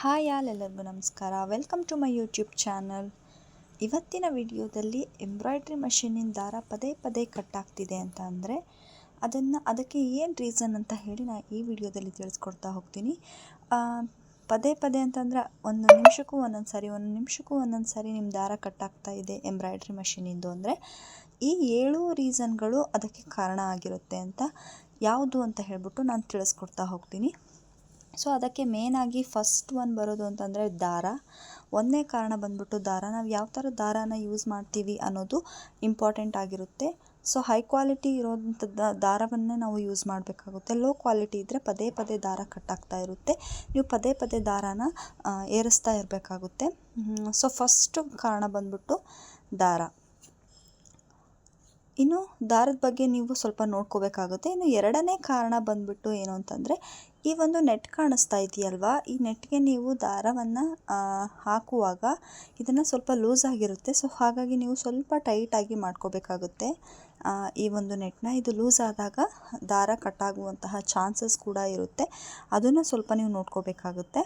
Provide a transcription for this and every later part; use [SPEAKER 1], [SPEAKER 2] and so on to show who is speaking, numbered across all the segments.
[SPEAKER 1] Hi all ಎಲ್ಲರಿಗೂ ನಮಸ್ಕಾರ. Welcome to my YouTube channel ಇವತ್ತಿನ ವಿಡಿಯೋದಲ್ಲಿ ಎಂಬ್ರಾಯ್ಡ್ರಿ ಮಷೀನಿನ ದಾರ ಪದೇ ಪದೇ ಕಟ್ಟಾಗ್ತಿದೆ ಅಂತ ಅಂದರೆ ಅದನ್ನು ಅದಕ್ಕೆ ಏನು ರೀಸನ್ ಅಂತ ಹೇಳಿ ನಾನು ಈ ವಿಡಿಯೋದಲ್ಲಿ ತಿಳಿಸ್ಕೊಡ್ತಾ ಹೋಗ್ತೀನಿ. ಪದೇ ಪದೇ ಅಂತಂದ್ರೆ ಒಂದು ನಿಮಿಷಕ್ಕೂ ಒಂದೊಂದು ಸಾರಿ, ಒಂದು ನಿಮಿಷಕ್ಕೂ ಒಂದೊಂದು ಸಾರಿ ನಿಮ್ಮ ದಾರ ಕಟ್ಟಾಗ್ತಾ ಇದೆ ಎಂಬ್ರಾಯ್ಡ್ರಿ ಮಷೀನಿಂದು ಅಂದರೆ ಈ ಏಳು ರೀಸನ್ಗಳು ಅದಕ್ಕೆ ಕಾರಣ ಆಗಿರುತ್ತೆ ಅಂತ ಯಾವುದು ಅಂತ ಹೇಳಿಬಿಟ್ಟು ನಾನು ತಿಳಿಸ್ಕೊಡ್ತಾ ಹೋಗ್ತೀನಿ. ಸೊ ಅದಕ್ಕೆ ಮೇನಾಗಿ ಫಸ್ಟ್ ಒನ್ ಬರೋದು ಅಂತಂದರೆ ದಾರ. ಒಂದನೇ ಕಾರಣ ಬಂದ್ಬಿಟ್ಟು ದಾರ. ನಾವು ಯಾವ ಥರ ದಾರಾನ ಯೂಸ್ ಮಾಡ್ತೀವಿ ಅನ್ನೋದು ಇಂಪಾರ್ಟೆಂಟ್ ಆಗಿರುತ್ತೆ. ಸೊ ಹೈ ಕ್ವಾಲಿಟಿ ಇರೋಂಥ ದಾರವನ್ನೇ ನಾವು ಯೂಸ್ ಮಾಡಬೇಕಾಗುತ್ತೆ. ಲೋ ಕ್ವಾಲಿಟಿ ಇದ್ದರೆ ಪದೇ ಪದೇ ದಾರ ಕಟ್ಟಾಗ್ತಾ ಇರುತ್ತೆ. ನೀವು ಪದೇ ಪದೇ ದಾರಾನ ಏರಿಸ್ತಾ ಇರಬೇಕಾಗುತ್ತೆ. ಸೊ ಫಸ್ಟ್ ಕಾರಣ ಬಂದ್ಬಿಟ್ಟು ದಾರ. ಇನ್ನು ದಾರದ ಬಗ್ಗೆ ನೀವು ಸ್ವಲ್ಪ ನೋಡ್ಕೋಬೇಕಾಗುತ್ತೆ. ಇನ್ನು ಎರಡನೇ ಕಾರಣ ಬಂದ್ಬಿಟ್ಟು ಏನು ಅಂತಂದರೆ, ಈ ಒಂದು ನೆಟ್ ಕಾಣಿಸ್ತಾ ಇದೆಯಲ್ವಾ? ಈ ನೆಟ್ಗೆ ನೀವು ದಾರವನ್ನು ಹಾಕುವಾಗ ಇದನ್ನು ಸ್ವಲ್ಪ ಲೂಸ್ ಆಗಿರುತ್ತೆ. ಸೊ, ಹಾಗಾಗಿ ನೀವು ಸ್ವಲ್ಪ ಟೈಟಾಗಿ ಮಾಡ್ಕೋಬೇಕಾಗುತ್ತೆ. ಈ ಒಂದು ನೆಟ್ನ. ಇದು ಲೂಸ್ ಆದಾಗ ದಾರ ಕಟ್ಟಾಗುವಂತಹ ಚಾನ್ಸಸ್ ಕೂಡ ಇರುತ್ತೆ. ಅದನ್ನು ಸ್ವಲ್ಪ ನೀವು ನೋಡ್ಕೋಬೇಕಾಗುತ್ತೆ.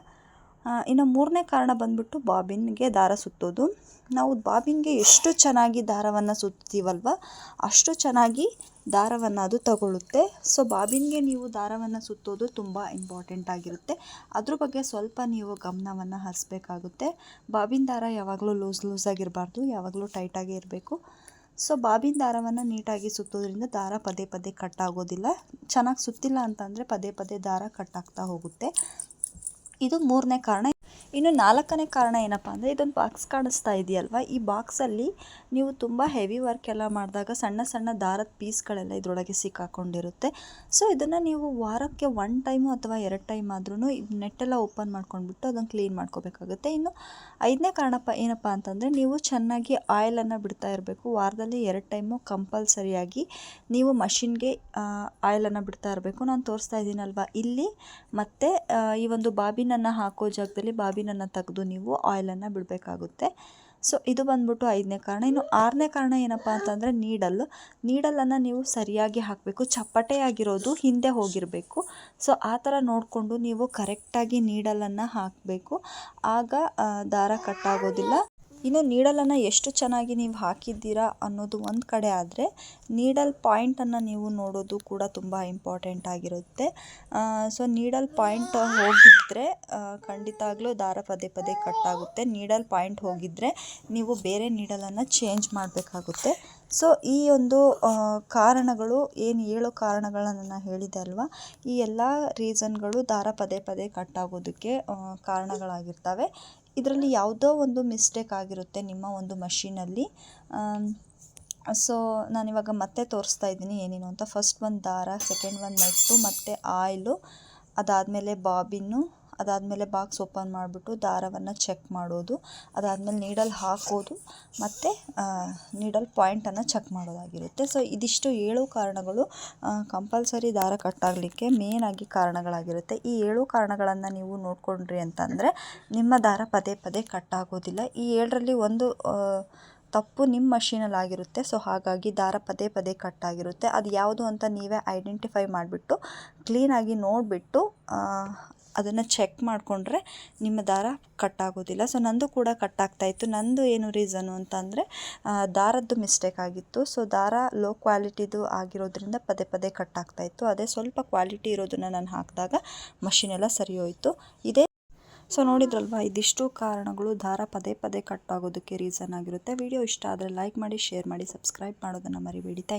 [SPEAKER 1] ಇನ್ನು ಮೂರನೇ ಕಾರಣ ಬಂದ್ಬಿಟ್ಟು ಬಾಬಿನ್ಗೆ ದಾರ ಸುತ್ತೋದು. ನಾವು ಬಾಬಿನ್ಗೆ ಎಷ್ಟು ಚೆನ್ನಾಗಿ ದಾರವನ್ನು ಸುತ್ತೀವಲ್ವ ಅಷ್ಟು ಚೆನ್ನಾಗಿ ದಾರವನ್ನು ಅದು ತಗೊಳ್ಳುತ್ತೆ. ಸೊ ಬಾಬಿನ್ಗೆ ನೀವು ದಾರವನ್ನು ಸುತ್ತೋದು ತುಂಬ ಇಂಪಾರ್ಟೆಂಟ್ ಆಗಿರುತ್ತೆ. ಅದ್ರ ಬಗ್ಗೆ ಸ್ವಲ್ಪ ನೀವು ಗಮನವನ್ನು ಹರಿಸ್ಬೇಕಾಗುತ್ತೆ. ಬಾಬಿನ ದಾರ ಯಾವಾಗಲೂ ಲೂಸ್ ಲೂಸ್ ಆಗಿರಬಾರ್ದು, ಯಾವಾಗಲೂ ಟೈಟಾಗಿ ಇರಬೇಕು. ಸೊ ಬಾಬಿನ ದಾರವನ್ನು ನೀಟಾಗಿ ಸುತ್ತೋದ್ರಿಂದ ದಾರ ಪದೇ ಪದೇ ಕಟ್ ಆಗೋದಿಲ್ಲ. ಚೆನ್ನಾಗಿ ಸುತ್ತಿಲ್ಲ ಅಂತಂದರೆ ಪದೇ ಪದೇ ದಾರ ಕಟ್ಟಾಗ್ತಾ ಹೋಗುತ್ತೆ. ಇದು ಮೂರನೇ ಕಾರಣ. ಇನ್ನು ನಾಲ್ಕನೇ ಕಾರಣ ಏನಪ್ಪ ಅಂದರೆ ಇದೊಂದು ಬಾಕ್ಸ್ ಕಾಣಿಸ್ತಾ ಇದೆಯಲ್ವ? ಈ ಬಾಕ್ಸಲ್ಲಿ ನೀವು ತುಂಬ ಹೆವಿ ವರ್ಕ್ ಎಲ್ಲ ಮಾಡಿದಾಗ ಸಣ್ಣ ಸಣ್ಣ ದಾರದ ಪೀಸ್ಗಳೆಲ್ಲ ಇದರೊಳಗೆ ಸಿಕ್ಕಾಕೊಂಡಿರುತ್ತೆ. ಸೊ ಇದನ್ನು ನೀವು ವಾರಕ್ಕೆ ಒನ್ ಟೈಮು ಅಥವಾ ಎರಡು ಟೈಮ್ ಆದ್ರೂ ನೆಟ್ಟೆಲ್ಲ ಓಪನ್ ಮಾಡ್ಕೊಂಡ್ಬಿಟ್ಟು ಅದನ್ನು ಕ್ಲೀನ್ ಮಾಡ್ಕೋಬೇಕಾಗುತ್ತೆ. ಇನ್ನು ಐದನೇ ಕಾರಣಪ್ಪ ಏನಪ್ಪ ಅಂತಂದರೆ ನೀವು ಚೆನ್ನಾಗಿ ಆಯಿಲನ್ನು ಬಿಡ್ತಾ ಇರಬೇಕು. ವಾರದಲ್ಲಿ ಎರಡು ಟೈಮು ಕಂಪಲ್ಸರಿಯಾಗಿ ನೀವು ಮಷಿನ್ಗೆ ಆಯಿಲನ್ನು ಬಿಡ್ತಾ ಇರಬೇಕು. ನಾನು ತೋರಿಸ್ತಾ ಇದ್ದೀನಲ್ವ? ಇಲ್ಲಿ ಮತ್ತು ಈ ಒಂದು ಬಾಬಿನನ್ನು ಹಾಕೋ ಜಾಗದಲ್ಲಿ ಬಾಬಿನನ್ನು ತೆಗೆದು ನೀವು ಆಯಿಲನ್ನು ಬಿಡಬೇಕಾಗುತ್ತೆ. ಸೊ, ಇದು ಬಂದ್ಬಿಟ್ಟು ಐದನೇ ಕಾರಣ. ಇನ್ನು ಆರನೇ ಕಾರಣ ಏನಪ್ಪ ಅಂತಂದರೆ ನೀಡಲ್ಲು. ನೀಡಲನ್ನು ನೀವು ಸರಿಯಾಗಿ ಹಾಕಬೇಕು. ಚಪ್ಪಟೆಯಾಗಿರೋದು ಹಿಂದೆ ಹೋಗಿರಬೇಕು. ಸೊ, ಆ ಥರ ನೋಡಿಕೊಂಡು ನೀವು ಕರೆಕ್ಟಾಗಿ ನೀಡಲನ್ನು ಹಾಕಬೇಕು. ಆಗ ದಾರ ಕಟ್ಟಾಗೋದಿಲ್ಲ. ಇನ್ನು ನೀಡಲನ್ನು ಎಷ್ಟು ಚೆನ್ನಾಗಿ ನೀವು ಹಾಕಿದ್ದೀರಾ ಅನ್ನೋದು ಒಂದು ಕಡೆ ಆದರೆ ನೀಡಲ್ ಪಾಯಿಂಟನ್ನು ನೀವು ನೋಡೋದು ಕೂಡ ತುಂಬ ಇಂಪಾರ್ಟೆಂಟ್ ಆಗಿರುತ್ತೆ. ಸೊ ನೀಡಲ್ ಪಾಯಿಂಟ್ ಹೋಗಿದ್ದರೆ ಖಂಡಿತಾಗ್ಲೂ ದಾರ ಪದೇ ಪದೇ ಕಟ್ಟಾಗುತ್ತೆ. ನೀಡಲ್ ಪಾಯಿಂಟ್ ಹೋಗಿದ್ದರೆ ನೀವು ಬೇರೆ ನೀಡಲನ್ನು ಚೇಂಜ್ ಮಾಡಬೇಕಾಗುತ್ತೆ. ಸೊ ಈ ಒಂದು ಕಾರಣಗಳು ಏನು ಏಳು ಕಾರಣಗಳನ್ನು ನಾನು ಹೇಳಿದೆ ಅಲ್ವಾ? ಈ ಎಲ್ಲ ರೀಸನ್ಗಳು ದಾರ ಪದೇ ಪದೇ ಕಟ್ಟಾಗೋದಕ್ಕೆ ಆಗೋದಕ್ಕೆ ಕಾರಣಗಳಾಗಿರ್ತವೆ. ಇದರಲ್ಲಿ ಯಾವುದೋ ಒಂದು ಮಿಸ್ಟೇಕ್ ಆಗಿರುತ್ತೆ ನಿಮ್ಮ ಒಂದು ಮಷೀನಲ್ಲಿ ಸೊ ನಾನಿವಾಗ ಮತ್ತೆ ತೋರಿಸ್ತಾ ಇದ್ದೀನಿ ಏನೇನು ಅಂತ. ಫಸ್ಟ್ ಒಂದು ದಾರ ಸೆಕೆಂಡ್ ಒಂದು ನೆಟ್ಟು ಮತ್ತು ಆಯಿಲು ಅದಾದಮೇಲೆ ಬಾಬಿನ್ನು ಅದಾದಮೇಲೆ ಬಾಕ್ಸ್ ಓಪನ್ ಮಾಡಿಬಿಟ್ಟು ದಾರವನ್ನು ಚೆಕ್ ಮಾಡೋದು. ಅದಾದಮೇಲೆ ನೀಡಲ್ ಹಾಕೋದು. ಮತ್ತು ನೀಡಲ್ ಪಾಯಿಂಟನ್ನು ಚೆಕ್ ಮಾಡೋದಾಗಿರುತ್ತೆ. ಸೊ, ಇದಿಷ್ಟು ಏಳು ಕಾರಣಗಳು ಕಂಪಲ್ಸರಿ ದಾರ ಕಟ್ಟಾಗಲಿಕ್ಕೆ ಮೇನಾಗಿ ಕಾರಣಗಳಾಗಿರುತ್ತೆ. ಈ ಏಳು ಕಾರಣಗಳನ್ನು ನೀವು ನೋಡಿಕೊಂಡ್ರಿ ಅಂತಂದರೆ, ನಿಮ್ಮ ದಾರ ಪದೇ ಪದೇ ಕಟ್ಟಾಗೋದಿಲ್ಲ. ಈ ಏಳರಲ್ಲಿ ಒಂದು ತಪ್ಪು ನಿಮ್ಮ ಮಷೀನಲ್ಲಿ ಆಗಿರುತ್ತೆ. ಸೊ, ಹಾಗಾಗಿ ದಾರ ಪದೇ ಪದೇ ಕಟ್ಟಾಗಿರುತ್ತೆ. ಅದು ಯಾವುದು ಅಂತ ನೀವೇ ಐಡೆಂಟಿಫೈ ಮಾಡಿಬಿಟ್ಟು ಕ್ಲೀನಾಗಿ ನೋಡಿಬಿಟ್ಟು ಅದನ್ನು ಚೆಕ್ ಮಾಡಿಕೊಂಡ್ರೆ ನಿಮ್ಮ ದಾರ ಕಟ್ಟಾಗೋದಿಲ್ಲ. ಸೊ ನಂದು ಕೂಡ ಕಟ್ಟಾಗ್ತಾ ಇತ್ತು. ನಂದು ಏನು ರೀಸನು ಅಂತಂದರೆ ದಾರದ್ದು ಮಿಸ್ಟೇಕ್ ಆಗಿತ್ತು. ಸೊ ದಾರ ಲೋ ಕ್ವಾಲಿಟಿದು ಆಗಿರೋದ್ರಿಂದ ಪದೇ ಪದೇ ಕಟ್ಟಾಗ್ತಾ ಇತ್ತು. ಅದೇ ಸ್ವಲ್ಪ ಕ್ವಾಲಿಟಿ ಇರೋದನ್ನು ನಾನು ಹಾಕಿದಾಗ ಮಷಿನ್ ಎಲ್ಲ ಸರಿ ಹೋಯಿತು. ಇದೇ ಸೊ ನೋಡಿದ್ರಲ್ವಾ, ಇದಿಷ್ಟು ಕಾರಣಗಳು ದಾರ ಪದೇ ಪದೇ ಕಟ್ ಆಗೋದಕ್ಕೆ ರೀಸನ್ ಆಗಿರುತ್ತೆ. ವಿಡಿಯೋ ಇಷ್ಟ ಆದರೆ ಲೈಕ್ ಮಾಡಿ ಶೇರ್ ಮಾಡಿ ಸಬ್ಸ್ಕ್ರೈಬ್ ಮಾಡೋದನ್ನು ಮರಿಬೇಡಿ. ಥ್ಯಾಂಕ್